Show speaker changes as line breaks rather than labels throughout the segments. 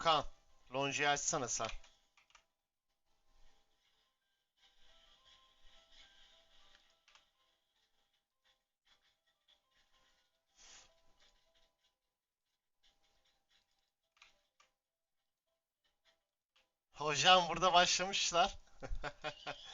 Hürkan. Lonjiyi açsana sen. Hocam burada başlamışlar.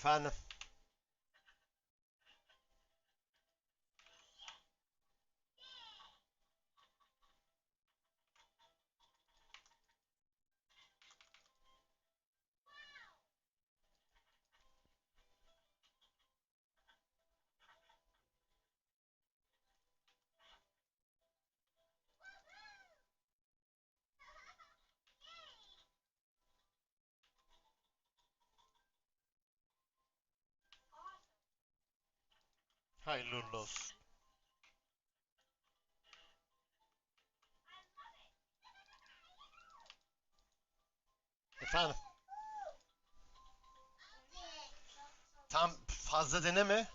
Efendim. Hayırlı olsun. Efendim. Tam fazla deneme.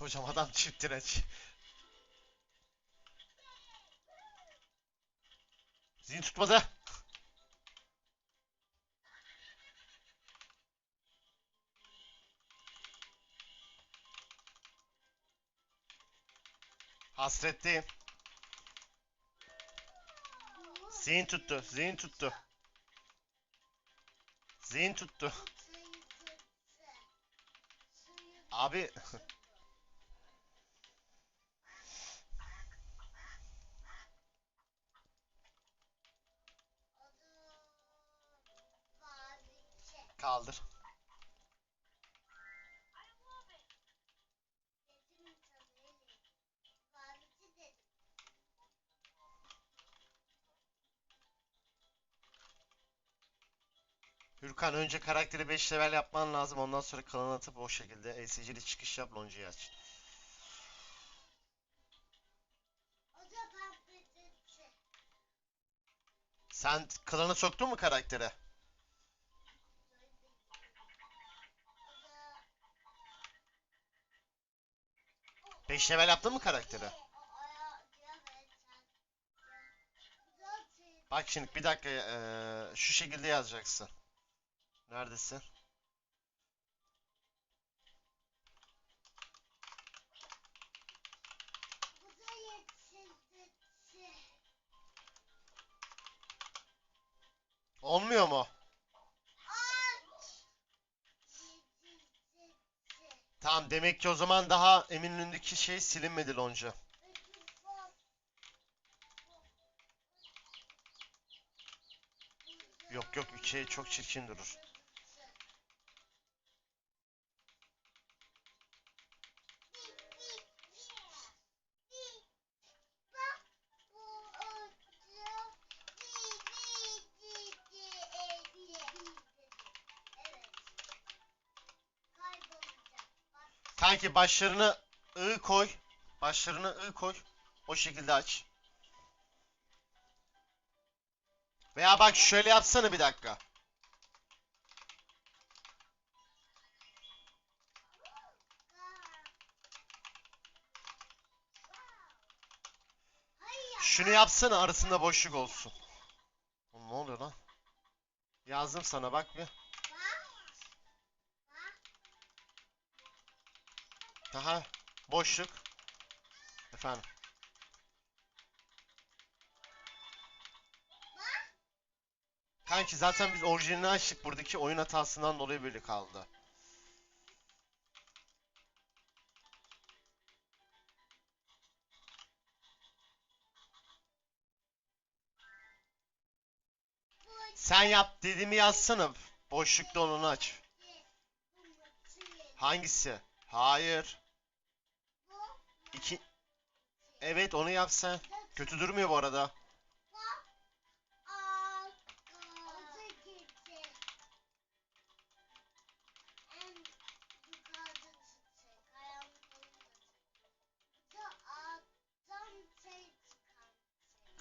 Hocam adam çift direnç. Zihin tutmadı. Hasretteyim. Zihin tuttu. Zihin tuttu. Zihin tuttu. Abi Hürkan önce karakteri 5 level yapman lazım. Ondan sonra kalan atıp o şekilde ESC'li çıkış yap Lonji'yi aç. Sen klanı soktun mu karaktere? 5 level yaptın mı karakteri? Bak şimdi bir dakika eee, şu şekilde yazacaksın. Neredesin? Olmuyor mu? Tamam demek ki o zaman daha Eminönü'ndeki şey silinmedi lonca. Yok yok 3'e çok çirkin durur.
Bak bu ucu Evet. Kaybolacak. Bak
Kanki başlarını ı koy. Başlarını ı koy. O şekilde aç. Veya bak şöyle yapsana bir dakika. Şunu yapsana arasında boşluk olsun. Oğlum ne oluyor lan? Yazdım sana bak bir. Aha boşluk. Efendim. Kanki zaten biz orijinalini açtık buradaki oyun hatasından dolayı böyle kaldı. Sen yap dediğimi yazsana. Boşlukta onu aç. Hangisi? Hayır. İki. Evet onu yap. Kötü durmuyor bu arada.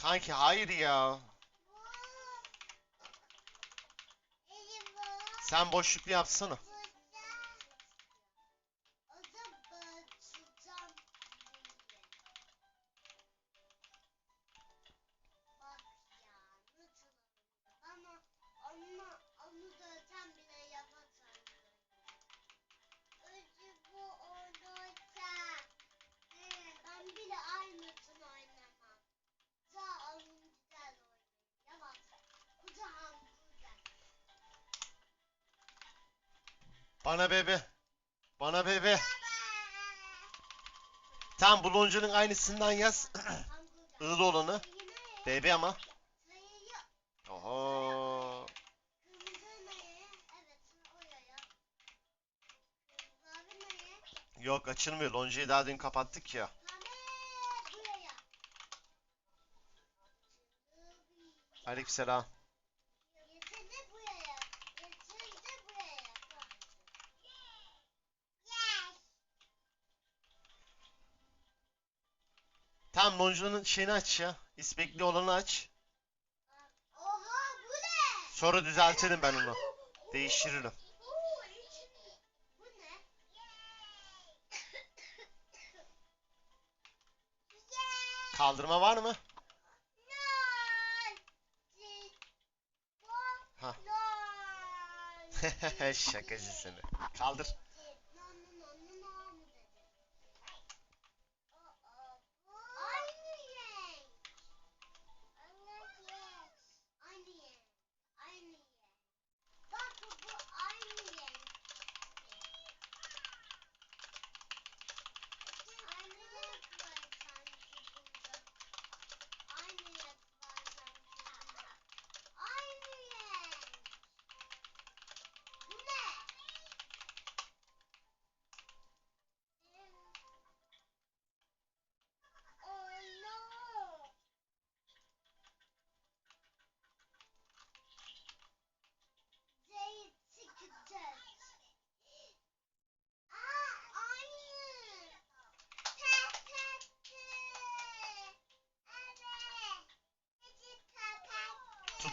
Kanki hayır ya. Sen boşluklu yapsana. Bana bebe. Bana bebe. Tam bu loncunun aynısından yaz. Iğlı olanı. Bebe ama. Oho. Yok açılmıyor. Loncayı daha dün kapattık ya. Aleykümselam. Tam loncunun şeyini aç ya. İspekli olanı aç.
Oha bu ne?
Sonra düzeltirim ben onu. Değiştiririm. Kaldırma var mı? Şakacı seni. Kaldır.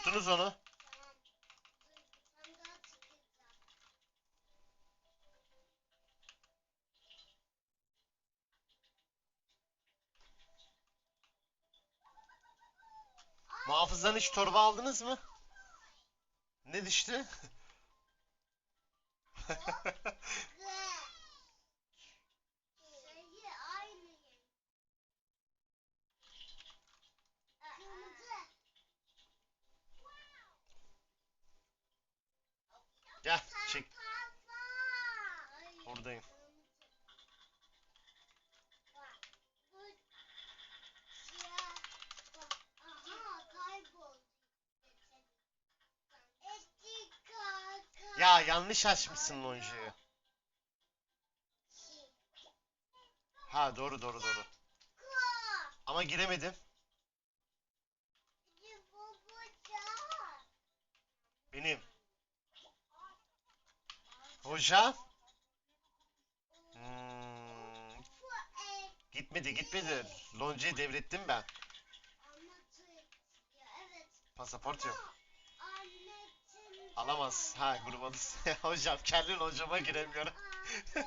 Tuttunuz onu. Muhafızdan hiç torba aldınız mı? Ne düştü? Ya yanlış açmışsın lonjiyi. Ha doğru doğru doğru. Ama giremedim. Benim. Hocam. Hmm, gitmedi gitmedi. Lonjiyi devrettim ben. Pasaport yok. Alamaz. Ha grubalız. Hocam kendin hocama giremiyorum.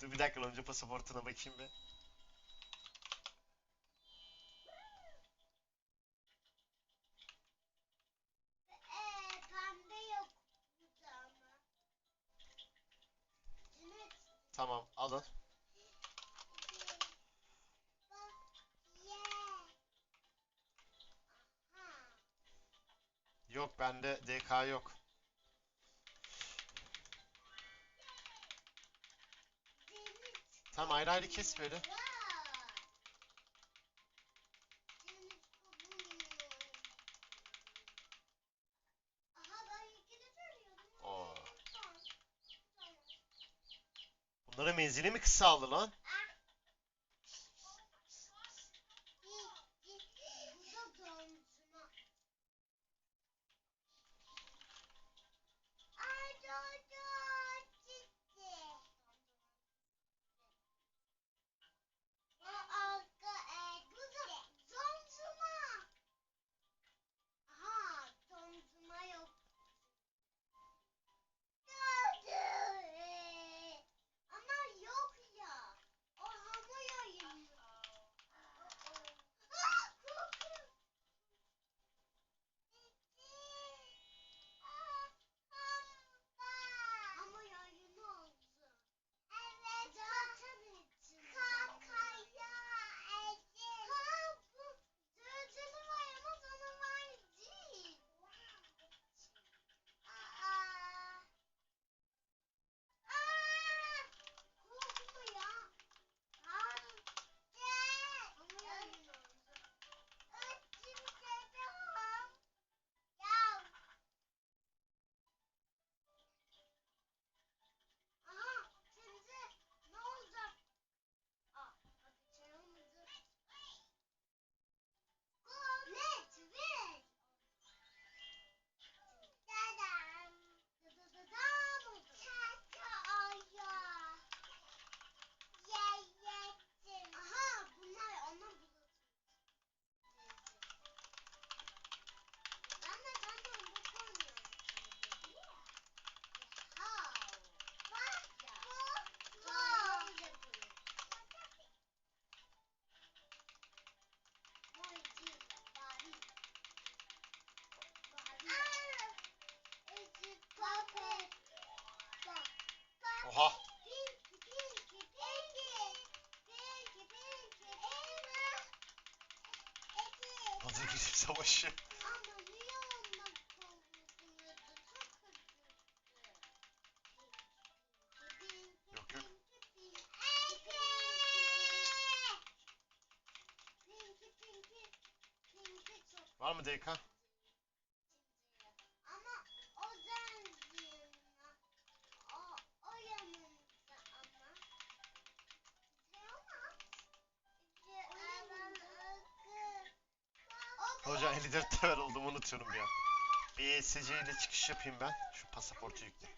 Dur bir dakika lonca pasaportuna bakayım.
Cüneyt,
Tamam alın. Bende DK yok. Tamam ayrı ayrı kes böyle. Oo. Menzili mi kısaldı lan? Hazır girip savaşı.
Ama niye ondan korkuyordu? Çok hızlı.
Yok, yok.
Pinky, pinky, pinky çok
Var mı DK? Hocam 54 level oldum unutuyorum an. Bir SC ile çıkış yapayım ben. Şu pasaportu yükle.